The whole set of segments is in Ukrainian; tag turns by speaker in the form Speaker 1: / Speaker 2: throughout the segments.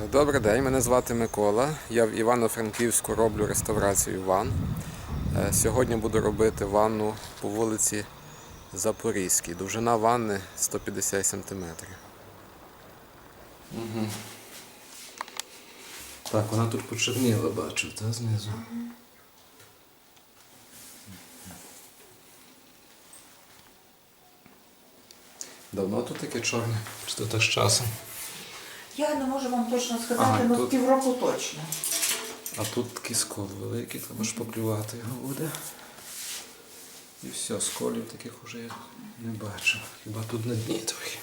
Speaker 1: Добрий день, мене звати Микола. Я в Івано-Франківську роблю реставрацію ванн. Е, Сьогодні буду робити ванну по вулиці Запорізькій. Довжина ванни 150 см.
Speaker 2: Так, вона тут почерніла, бачу, та знизу. Давно тут таке чорне? Чи то так з часом?
Speaker 3: Я не можу вам точно сказати,
Speaker 2: Ага,
Speaker 3: але
Speaker 2: тут-
Speaker 3: півроку точно.
Speaker 2: А тут такий скол великий, треба ж поплювати його буде. І все, сколів таких уже я не бачу. Хіба тут на дні трохи.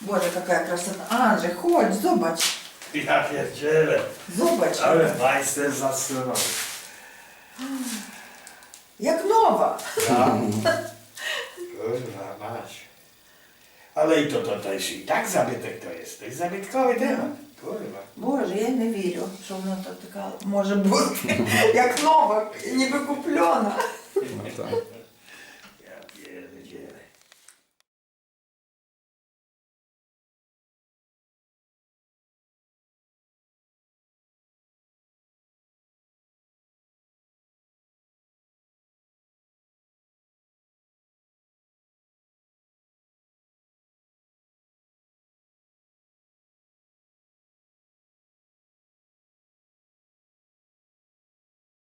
Speaker 3: Боже, яка красота. Анже, ходь, зобач.
Speaker 4: Ja pierdzielę,
Speaker 3: Зобач.
Speaker 4: ale majster zasunął.
Speaker 3: Як нова.
Speaker 4: Ja. Kurwa, mać. Ale i to, to, to jest i tak zabytek to jest. To jest zabytkowy temat. Kurwa.
Speaker 3: Боже, я не вірю, що вона тут така може бути. Як нова, ніби куплена.
Speaker 2: Ну, так.